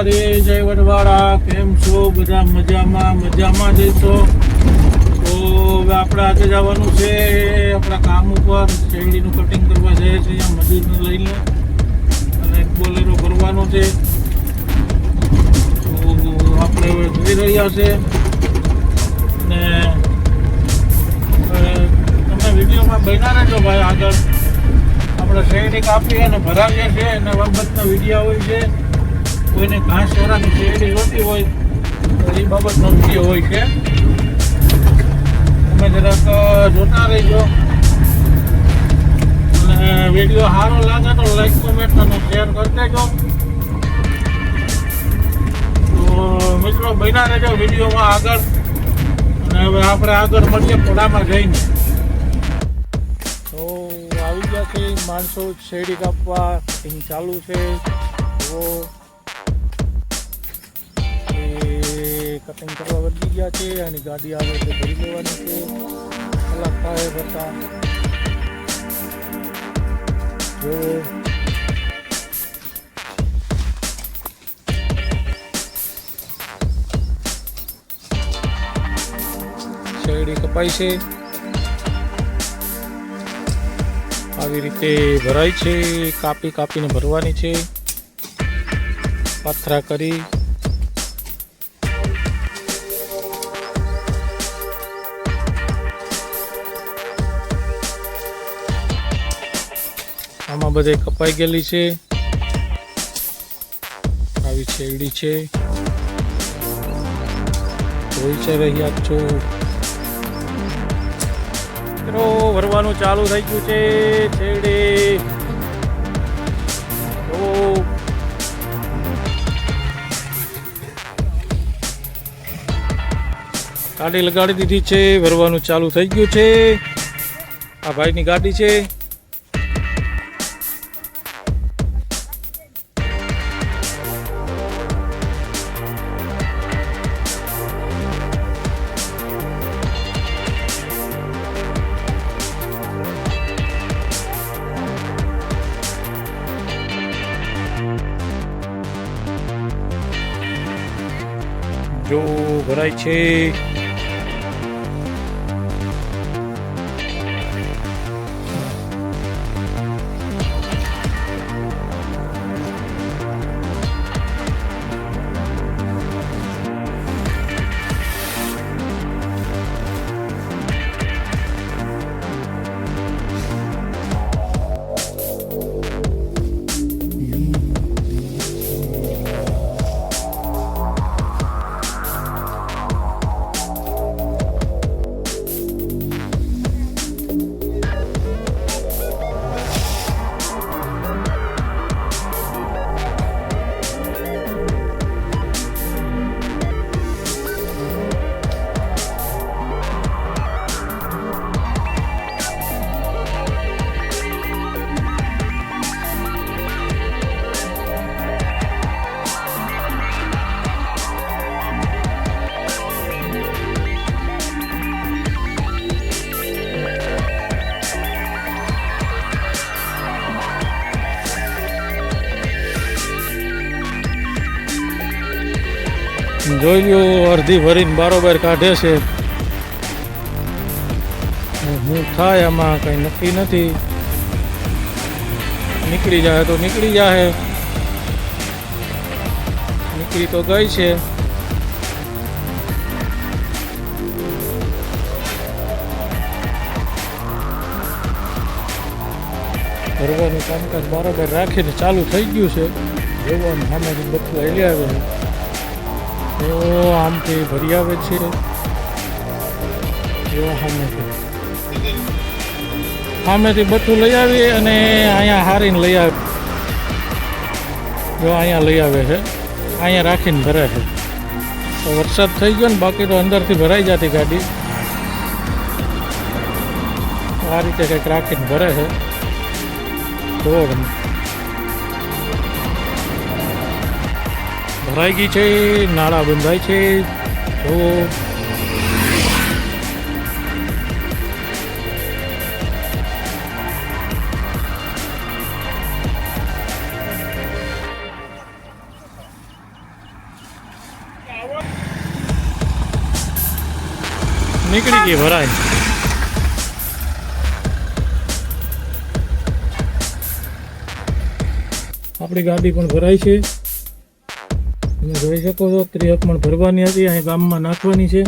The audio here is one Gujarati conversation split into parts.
માતાજી જય વડવાળા, કેમ છો? બધા મજામાં મજામાં જઈશો તો હવે આપણે આજે જવાનું છે, આપણા કામ ઉપર. શેરડીનું કટિંગ કરવા જઈએ છીએ મજૂરને લઈને અને એક બોલેરો ભરવાનો છે. તો આપણે હવે જઈ રહ્યા છે. અને તમે વિડીયોમાં બન્યા રહેજો ભાઈ આગળ. આપણે શેરડી કાપીએ અને ભરાવીએ છીએ. અને બાબતના વીડિયો હોય છે. કોઈને ઘાસ ચોરાની શેરડી હોતી હોય, તો એ બાબત વીડિયો હોય છે તમે જરાક જોતા રહેજો. અને વીડિયો સારો લાગે તો લાઈક કોમેન્ટ અને શેર કરી દેજો. તો, મિત્રો, બન્યા રહેજો વિડીયોમાં આગળ. અને હવે આપણે આગળ મળીએ પોડામાં જઈને. તો આવી ગયા છે, માણસો શેરડી કાપવા ચાલુ છે. તો કટિંગ કરવા વધી ગયા છે અને ગાડી આવે તો ભરી લેવાની છે. કલાક બધા જો શેરડી કપાય છે. આવી રીતે ભરાય છે. કાપી કાપીને ભરવાની છે. પાથરા કરી. આમાં બધે કપાઈ ગયેલી છે. આવી શેરડી છે. જોઈ છે રહ્યા છો. મિત્રો ભરવાનું ચાલુ થઈ ગયું છે છેડે ગાડી લગાડી દીધી છે ભરવાનું ચાલુ થઈ ગયું છે. આ ભાઈની ગાડી છે. જો ભરાય છે જોઈ લ્યો, અડધી ભરીને બારોબાર કાઢે છે. હું થાય આમાં, કંઈ નક્કી નથી. નીકળી જાય તો નીકળી જાય નીકળી તો ગઈ છે. ભરવાનું કામકાજ બરાબર રાખીને ચાલુ થઈ ગયું છે. જોવાનું સામેથી બધું હેલી આવે છે. તો આમથી ભરી આવે છે. જો સામેથી સામેથી લઈ આવી અને અહીંયા હારીને લઈ આવે જો અહીંયા લઈ આવે છે. અહીંયા રાખીને ભરે છે. તો વરસાદ થઈ ગયો ને, બાકી તો અંદરથી ભરાઈ જતી ગાડી. આ રીતે કંઈક રાખીને ભરે છે. જુઓ તમે. ભરાઈ ગઈ છે, નાળા બંધાય છે. તો નીકળી ગઈ ભરાય આપણી ગાડી પણ ભરાય છે. જોઈ શકો છો. ત્રિહક પણ ભરવાની હતી. અહીં ગામમાં નાખવાની છે.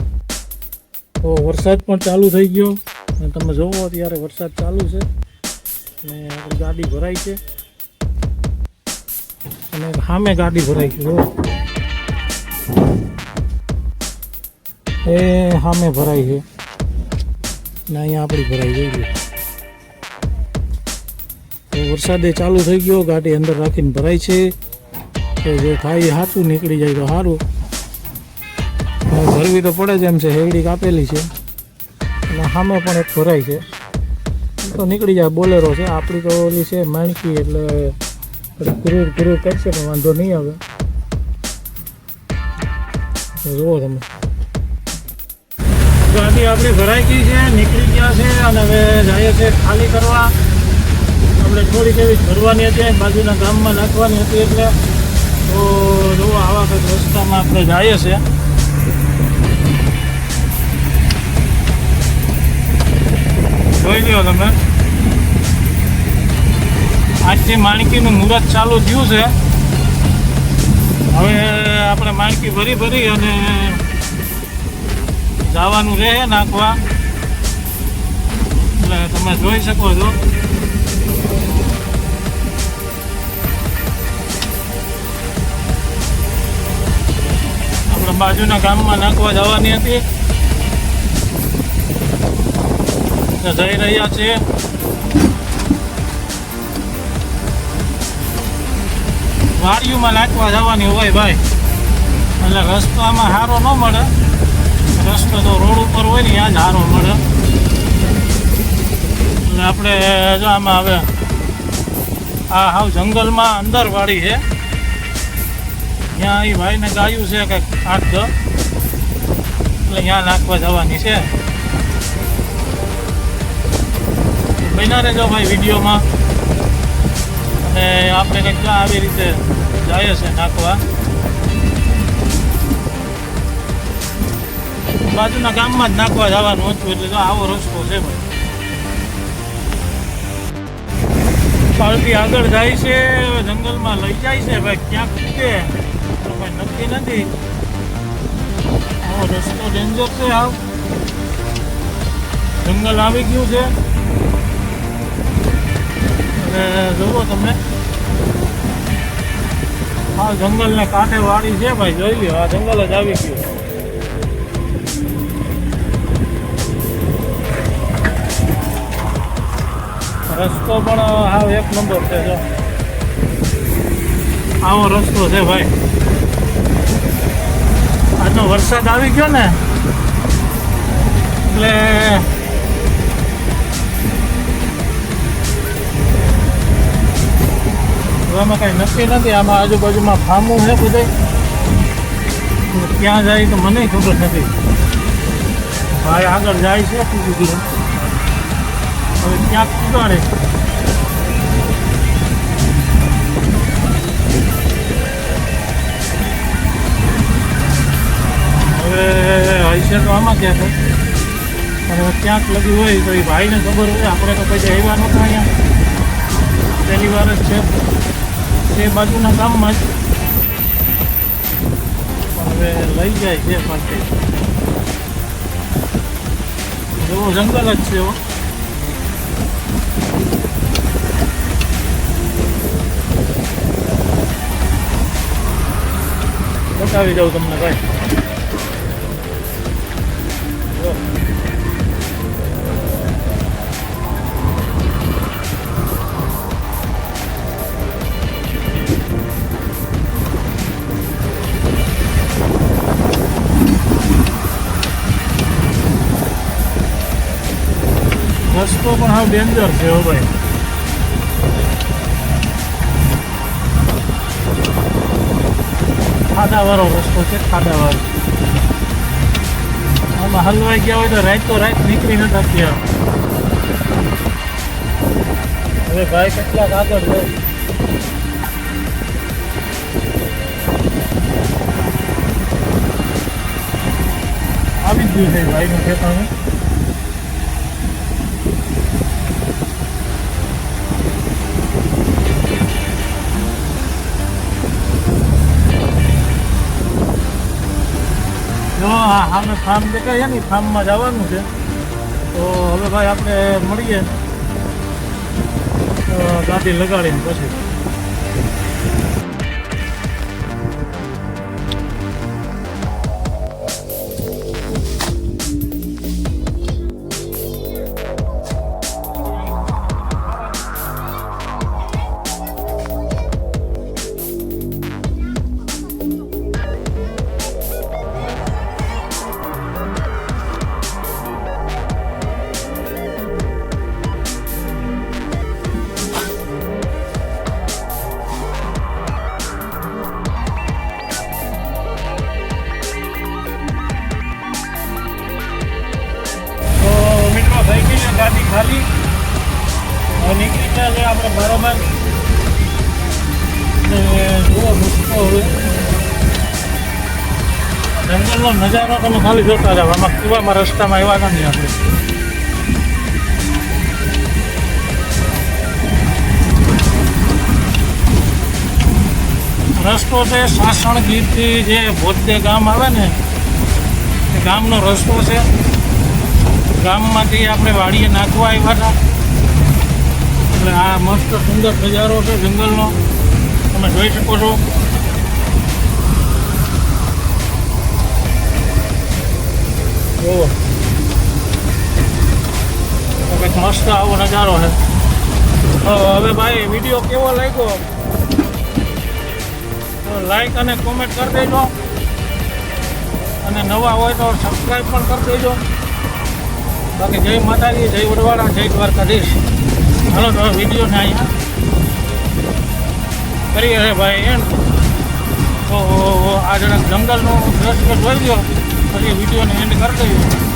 તો વરસાદ પણ ચાલુ થઈ ગયો. અને તમે જોવો અત્યારે વરસાદ ચાલુ છે. અને આપણી ગાડી ભરાય છે. અને સામે ગાડી ભરાઈ છે, જો. એ સામે ભરાઈ છે. ને અહીંયા આપણી ભરાઈ ગઈ છે. વરસાદે ચાલુ થઈ ગયો. ગાડી અંદર રાખીને ભરાય છે. તો જે થાય એ સાચું નીકળી જાય તો સારું. ભરવી તો પડે જ એમ છે, હેવડી કાપેલી છે. અને સામે પણ એક ભરાય છે. તો નીકળી જાય, બોલેરો છે. આપણી તો ઓલી છે માણકી, એટલે ક્રૂર ક્રૂર કરશે પણ વાંધો નહીં આવે. જુઓ તમે. ગાડી આપણી ભરાઈ ગઈ છે, નીકળી ગયા છે, અને હવે જાય છે ખાલી કરવા. આપણે થોડીક એવી ભરવાની હતી, બાજુના ગામમાં નાખવાની હતી, એટલે જુઓ, આવા કંઈક રસ્તામાં આપણે જઈએ છે જોઈ લ્યો તમે. આજથી માણકીનું મુહૂર્ત ચાલુ થયું છે. હવે આપણે માણકી ભરી ભરી અને જવાનું રહે નાખવા. એટલે તમે જોઈ શકો છો. બાજુના ગામમાં નાખવા જવાની હતી. જઈ રહ્યા છીએ વાડીઓમાં નાખવા જવાની હોય ભાઈ. એટલે રસ્તામાં સારો ન મળે. રસ્તો તો રોડ ઉપર હોય ને, ત્યાં જ સારો મળે. એટલે આપણે જો આમાં હવે આ હાવ જંગલમાં અંદર વાડી છે. ત્યાં એ ભાઈને ગાયું છે કંઈક આઠ દસ એટલે ત્યાં નાખવા જવાની છે. બન્યા રહેજો ભાઈ વિડીયોમાં. અને આપણે કંઈક આવી રીતે જાય છે નાખવા. બાજુના ગામમાં જ નાખવા જવાનું હતું, એટલે આવો રસ્તો છે ભાઈ. પાલટી આગળ જાય છે, જંગલમાં લઈ જાય છે, ભાઈ ક્યાંક ભાઈ નક્કી નથી. રસ્તો ડેન્જર છે આવ. જંગલ આવી ગયું છે. અને જુઓ તમે. હા જંગલને કાંઠે વાડી છે ભાઈ, જોઈ લ્યો, આ જંગલ જ આવી ગયું રસ્તો પણ હાવ એક નંબર છે, જો. આવો રસ્તો છે ભાઈ. આજનો વરસાદ આવી ગયો ને. એટલે આમાં કાંઈ નક્કી નથી. આમાં આજુબાજુમાં ફામું છે બધે. ક્યાં જાય તો મને ખબર નથી. ભાઈ આગળ જાય છે હવે ક્યાંક ઉગાડે. હવે તો આમાં ગયા છે? અને ક્યાંક લગી હોય તો એ ભાઈને ખબર હોય. આપણે તો પછી આવ્યા નહોતા અહીંયા. પહેલી વાર જ છે. તે બાજુના ગામમાં જ. હવે લઈ જાય છે પાસે એવો જંગલ જ છે એવો બતાવી દઉં તમને ભાઈ. રસ્તો પણ હાવ ડેન્જર છે હો ભાઈ. ખાડાવાળો રસ્તો છે ખાડાવાળો આમાં હલવાઈ ગયા હોય તો રાત તો રાત નીકળી ન થતી હવે ભાઈ કેટલાક આગળ જાય આવી જ ગયું છે ભાઈનું ખેતરનું. આ સામે ફાર્મ દેખાય ને ફાર્મમાં જવાનું છે. તો હવે ભાઈ આપણે મળીએ. ગાડી લગાડીને પછી. આપણે બરોબર જંગલનો નજારો તમે ખાલી જોતા જાવ આમાં કુવામાં રસ્તામાં આવ્યા નથી આપણે રસ્તો છે સાસણ ગીરથી જે ભોજદે ગામ આવે ને, એ ગામનો રસ્તો છે. ગામમાંથી આપણે વાડીએ નાખવા આવ્યા હતા. એટલે આ મસ્ત સુંદર નજારો છે જંગલનો. તમે જોઈ શકો છો. જુઓ. કંઈક મસ્ત આવો નજારો છે. હવે ભાઈ, વીડિયો કેવો લાગ્યો? લાઈક અને કોમેન્ટ કરી દેજો. અને નવા હોય તો સબસ્ક્રાઈબ પણ કરી દેજો. બાકી જય માતાજી, જય વડવાડા જય દ્વારકાધીશ. હાલો, તો વિડીયોને અહીંયા કરીએ છે ભાઈ, એમ. તો આ જણા જંગલનું દ્રશ્ય જોઈ લો પછી વિડીયોને એન્ડ કરી દઈએ.